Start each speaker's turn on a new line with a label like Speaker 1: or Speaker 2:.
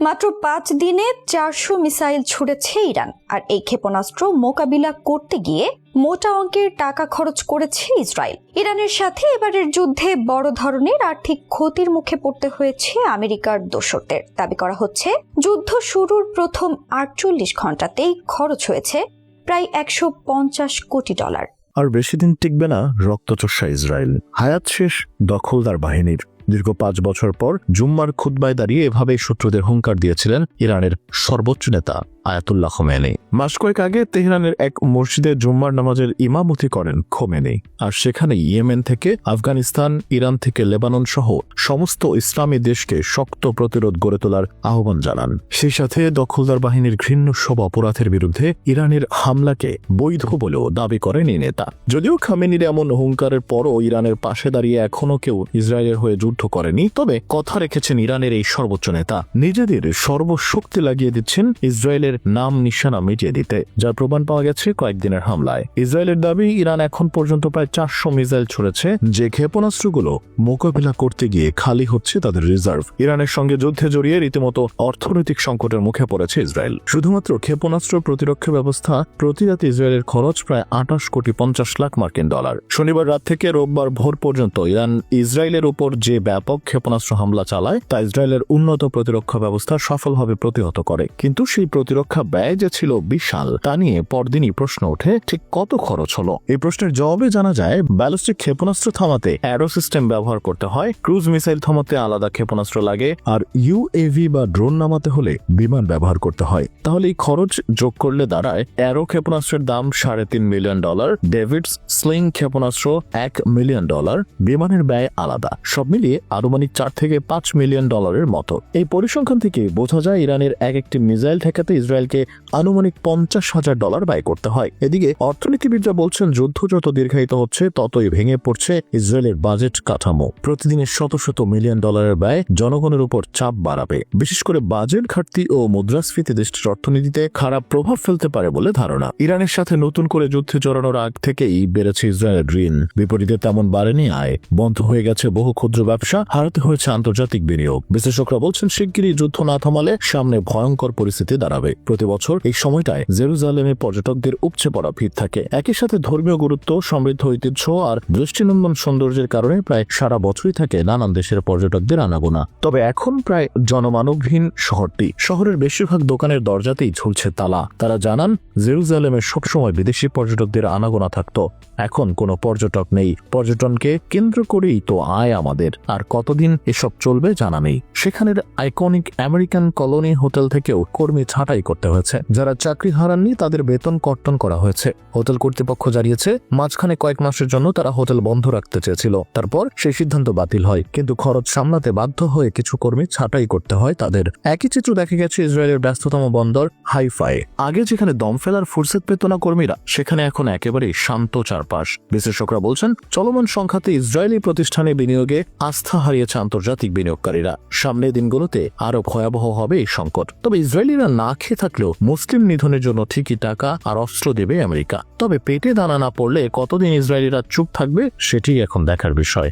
Speaker 1: মাত্র পাঁচ দিনে চারশো মিসাইল ছুড়েছে ইরান। আর এই ক্ষেপণাস্ত্র মোকাবিলা করতে গিয়ে মোটা অঙ্কের টাকা খরচ করেছে ইসরায়েল। ইরানের সাথে এবারের যুদ্ধে বড় ধরনের আর্থিক ক্ষতির মুখে পড়তে হয়েছে আমেরিকার দোসরদের। দাবি করা হচ্ছে, যুদ্ধ শুরুর প্রথম আটচল্লিশ ঘন্টাতেই খরচ হয়েছে প্রায় একশো পঞ্চাশ কোটি ডলার।
Speaker 2: আর বেশি দিন টিকবে না রক্তচোষা ইসরায়েল। হায়াত শেষ দখলদার বাহিনীর। দীর্ঘ পাঁচ বছর পর জুম্মার খুদ্বায় দাঁড়িয়ে এভাবেই শত্রুদের হুঙ্কার দিয়েছিলেন ইরানের সর্বোচ্চ নেতা। Ayatollah Khomeini. মাস কয়েক আগে তেহরানের এক মসজিদে জুম্মার নামাজের ইমামতি করেন খোমেনি। আর সেখানে ইয়েমেন থেকে, আফগানিস্তান, ইরান থেকে লেবানন সহ সমস্ত ইসলামী দেশকে শক্ত প্রতিরোধ গড়ে তোলার আহ্বান জানান। সেই সাথে দখলদার বাহিনীর ঘৃণ্য সব অপরাধের বিরুদ্ধে ইরানের হামলাকে বৈধ বলেও দাবি করেন এই নেতা। যদিও খামেনির এমন হুঙ্কারের পরও ইরানের পাশে দাঁড়িয়ে এখনও কেউ ইসরায়েলের হয়ে যুদ্ধ করেনি, তবে কথা রেখেছেন ইরানের এই সর্বোচ্চ নেতা। নিজেদের সর্বশক্তি লাগিয়ে দিচ্ছেন ইসরায়েলের নাম নিশানা মিটিয়ে দিতে, যার প্রমাণ পাওয়া গেছে কয়েকদিনের হামলায়। ইসরায়েলের দাবি, ইরান এখন পর্যন্ত প্রায় চারশো মিসাইল ছুড়েছে, যে ক্ষেপণাস্ত্রগুলো মোকাবিলা করতে গিয়ে খালি হচ্ছে তাদের রিজার্ভ। ইরানের সঙ্গে যুদ্ধে জড়িয়ে রীতিমতো অর্থনৈতিক সংকটের মুখে পড়েছে ইসরায়েল। শুধুমাত্র ক্ষেপণাস্ত্র প্রতিরক্ষা ব্যবস্থা, প্রতি রাতে ইসরায়েলের খরচ প্রায় আঠাশ কোটি পঞ্চাশ লাখ মার্কিন ডলার। শনিবার রাত থেকে রোববার ভোর পর্যন্ত ইরান, ইসরায়েলের উপর যে ব্যাপক ক্ষেপণাস্ত্র হামলা চালায়, তা ইসরায়েলের উন্নত প্রতিরক্ষা ব্যবস্থা সফলভাবে প্রতিহত করে। কিন্তু সেই প্রতিরক্ষা ব্যয় যে ছিল বিশাল, তা নিয়ে পরদিনই প্রশ্ন ওঠে, ঠিক কত খরচ হলো? এই প্রশ্নের জবাবে জানা যায়, ব্যালিস্টিক ক্ষেপণাস্ত্র থামাতে অ্যারো সিস্টেম ব্যবহার করতে হয়, ক্রুজ মিসাইল থামাতে আলাদা ক্ষেপণাস্ত্র লাগে, আর ইউএভি বা ড্রোন নামাতে হলে বিমান ব্যবহার করতে হয়। তাহলে এই খরচ যোগ করলে দাঁড়ায় অ্যারো ক্ষেপণাস্ত্রের দাম সাড়ে তিন মিলিয়ন ডলার, ডেভিডস স্লিং ক্ষেপণাস্ত্র এক মিলিয়ন ডলার, বিমানের ব্যয় আলাদা, সব মিলিয়ে আনুমানিক চার থেকে পাঁচ মিলিয়ন ডলারের মতো। এই পরিসংখ্যান থেকে বোঝা যায়, ইরানের এক একটি মিসাইল ঠেকাতে ইসরায়েলকে আনুমানিক পঞ্চাশ হাজার ডলার ব্যয় করতে হয়। এদিকে অর্থনীতিবিদরা বলছেন, যুদ্ধ যত দীর্ঘায়িত হচ্ছে, ততই ভেঙে পড়ছে ইসরায়েলের বাজেট কাঠামো। প্রতিদিনের শত শত মিলিয়ন ডলারের ব্যয় জনগণের উপর চাপ বাড়াবে। বিশেষ করে বাজেট ঘাটতি ও মুদ্রাস্ফীতি দেশটির অর্থনীতিতে খারাপ প্রভাব ফেলতে পারে বলে ধারণা। ইরানের সাথে নতুন করে যুদ্ধে জড়ানোর আগ থেকেই বেড়েছে ইসরায়েলের ঋণ। বিপরীতে তেমন বাড়েনি আয়। বন্ধ হয়ে গেছে বহু ক্ষুদ্র ব্যবসা, হারাতে হয়েছে আন্তর্জাতিক বিনিয়োগ। বিশ্লেষকরা বলছেন, শিগগিরই যুদ্ধ না থামালে সামনে ভয়ঙ্কর পরিস্থিতি দাঁড়াবে। প্রতি বছর এই সময়টায় জেরুজালেমে পর্যটকদের উপচে পড়া ভিড় থাকে। একই সাথে ধর্মীয় গুরুত্ব, সমৃদ্ধ ঐতিহ্য আর দৃষ্টিনন্দন সৌন্দর্যের কারণে প্রায় সারা বছরই থাকে নানান দেশের পর্যটকদের আনাগোনা। তবে এখন প্রায় জনমানবহীন শহরটি, শহরের বেশিরভাগ দোকানের দরজাতেই ঝুলছে তালা। তারা জানান, জেরুজালেমে সবসময় বিদেশি পর্যটকদের আনাগোনা থাকতো। এখন কোনো পর্যটক নেই। পর্যটনকে কেন্দ্র করেই তো আয় আমাদের। আর কতদিন এসব চলবে জানা নেই। সেখানের আইকনিক আমেরিকান কলোনি হোটেল থেকেও কর্মী ছাঁটাই করতে হয়েছে। যারা চাকরি হারাননি তাদের বেতন কর্তন করা হয়েছে। হোটেল কর্তৃপক্ষ জানিয়েছে, মাঝখানে কয়েক মাসের জন্য তারা হোটেল বন্ধ রাখতে চেয়েছিল। তারপর সেই সিদ্ধান্ত বাতিল হয়। কিন্তু খরচ সামলাতে বাধ্য হয়ে কিছু কর্মী ছাঁটাই করতে হয় তাদের। একই চিত্র দেখা গেছে ইসরায়েলের ব্যস্ততম বন্দর হাইফাই আগে যেখানে দম ফেলার ফুরসেত পেত না কর্মীরা, সেখানে এখন একেবারেই শান্ত চারপাশ। বিশ্লেষকরা বলছেন, চলমান সংখ্যাতে ইসরায়েলি প্রতিষ্ঠানে বিনিয়োগে আস্থা হারিয়েছে আন্তর্জাতিক বিনিয়োগকারীরা। সামনের দিনগুলোতে আরও ভয়াবহ হবে এই সংকট। তবে ইসরায়েলিরা না খেয়ে থাকলেও মুসলিম নিধনের জন্য ঠিকই টাকা আর অস্ত্র দেবে আমেরিকা। তবে পেটে দানা না পড়লে কতদিন ইসরায়েলিরা চুপ থাকবে সেটি এখন দেখার বিষয়।